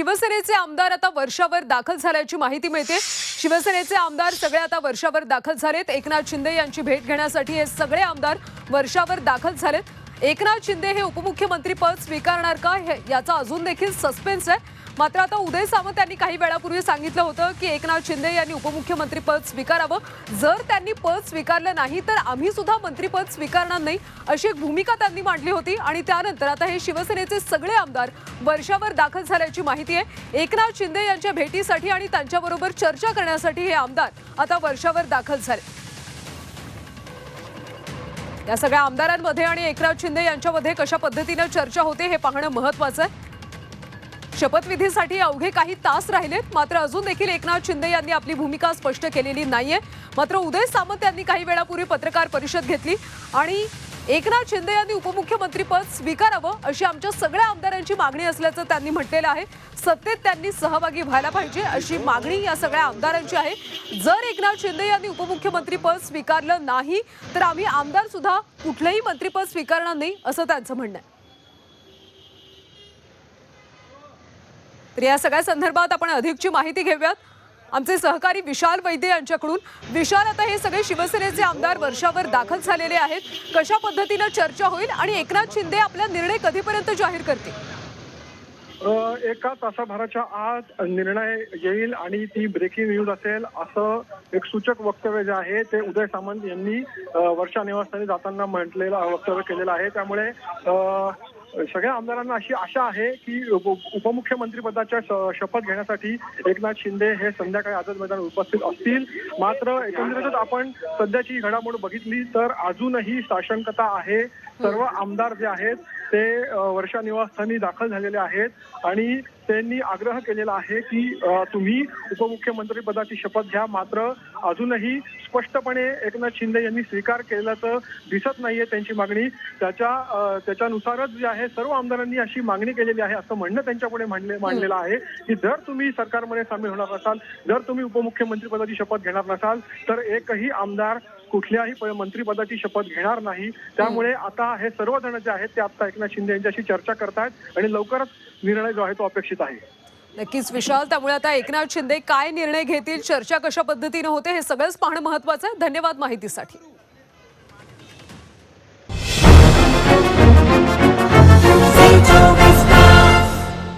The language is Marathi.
शिवसेनेचे आमदार आता वर्षावर दाखल झाल्याची माहिती मिळते. शिवसेनेचे आमदार सगळे आता वर्षावर दाखल झालेत. एकनाथ शिंदे यांची भेट घेण्यासाठी हे सगळे आमदार वर्षावर दाखल झालेत. एकनाथ शिंदे हे उपमुख्यमंत्री पद स्वीकारणार का? हे- याचा अजून देखील सस्पेन्स आहे. मात्र आता उदय सामंत यांनी काही वेळापूर्वी सांगितलं होतं की एकनाथ शिंदे यांनी उपमुख्यमंत्री पद स्वीकारावं. जर त्यांनी पद स्वीकारलं नाही तर आम्ही सुद्धा मंत्रीपद स्वीकारणार नाही अशी एक भूमिका त्यांनी मांडली होती. आणि त्यानंतर आता हे शिवसेनेचे सगळे आमदार वर्षावर दाखल झाल्याची माहिती आहे. एकनाथ शिंदे यांच्या भेटीसाठी आणि त्यांच्याबरोबर चर्चा करण्यासाठी हे आमदार आता वर्षावर दाखल झाले. या सगळ्या आमदारांमध्ये आणि एकनाथ शिंदे यांच्यामध्ये कशा पद्धतीनं चर्चा होते हे पाहणं महत्वाचं आहे. शपथविधीसाठी अवघे काही तास राहिलेत. मात्र अजून देखील एकनाथ शिंदे यांनी आपली भूमिका स्पष्ट केलेली नाहीये. मात्र उदय सामंत यांनी काही वेळापूर्वी पत्रकार परिषद घेतली आणि एकनाथ शिंदे यांनी उपमुख्यमंत्रीपद स्वीकारावं अशी आमच्या सगळ्या आमदारांची मागणी असल्याचं त्यांनी म्हटलेलं आहे. सत्तेत त्यांनी सहभागी व्हायला पाहिजे अशी मागणी या सगळ्या आमदारांची आहे. जर एकनाथ शिंदे यांनी उपमुख्यमंत्रीपद स्वीकारलं नाही तर आम्ही आमदार सुद्धा कुठलंही मंत्रीपद स्वीकारणार नाही असं त्यांचं म्हणणं आहे. तर या सगळ्या संदर्भात आपण अधिकची माहिती घेऊयात. आमचे सहकारी विशाल वैद्य यांच्याकडून. विशाल आता हे सगळे शिवसेनेचे आमदार वर्षावर दाखल झालेले आहेत. कशा पद्धतीनं चर्चा होईल आणि एकनाथ शिंदे आपला निर्णय कधीपर्यंत जाहीर करतील? एका तासाभराच्या आत निर्णय येईल आणि ती ब्रेकिंग न्यूज असेल असं एक सूचक वक्तव्य जे आहे ते उदय सामंत यांनी वर्षा निवासस्थानी जाताना म्हटलेलं वक्तव्य केलेलं आहे. त्यामुळे सगळ्या आमदारांना अशी आशा आहे की उपमुख्यमंत्रीपदाच्या शपथ घेण्यासाठी एकनाथ शिंदे हे संध्याकाळी आझाद मैदान उपस्थित असतील. मात्र एकंदरीतच आपण सध्याची घडामोड बघितली तर अजूनही साशंकता आहे. सर्व आमदार जे आहेत ते वर्षा निवासस्थानी दाखल झालेले आहेत. आणि त्यांनी आग्रह केलेला आहे की तुम्ही उपमुख्यमंत्री पदाची शपथ घ्या. मात्र अजूनही स्पष्टपणे एकनाथ शिंदे यांनी स्वीकार केल्याचं दिसत नाहीये त्यांची मागणी. त्याच्या त्याच्यानुसारच जे आहे सर्व आमदारांनी अशी मागणी केलेली आहे असं म्हणणं त्यांच्यापुढे मांडले मांडलेलं आहे की जर तुम्ही सरकारमध्ये सामील होणार नसाल जर तुम्ही उपमुख्यमंत्री पदाची शपथ घेणार नसाल तर एकही आमदार कुठल्याही मंत्रिपदाची शपथ घेणार नाही. त्यामुळे आता हे सर्वजण जे आहेत ते आता एकनाथ शिंदे यांच्याशी चर्चा करतायत आणि लवकरच निर्णय जो आहे तो अपेक्षित आहे. नक्कीच विशाल त्यामुळे आता एकनाथ शिंदे काय निर्णय घेतील चर्चा कशा पद्धतीनं होते हे सगळंच पाहणं महत्वाचं आहे. धन्यवाद माहितीसाठी.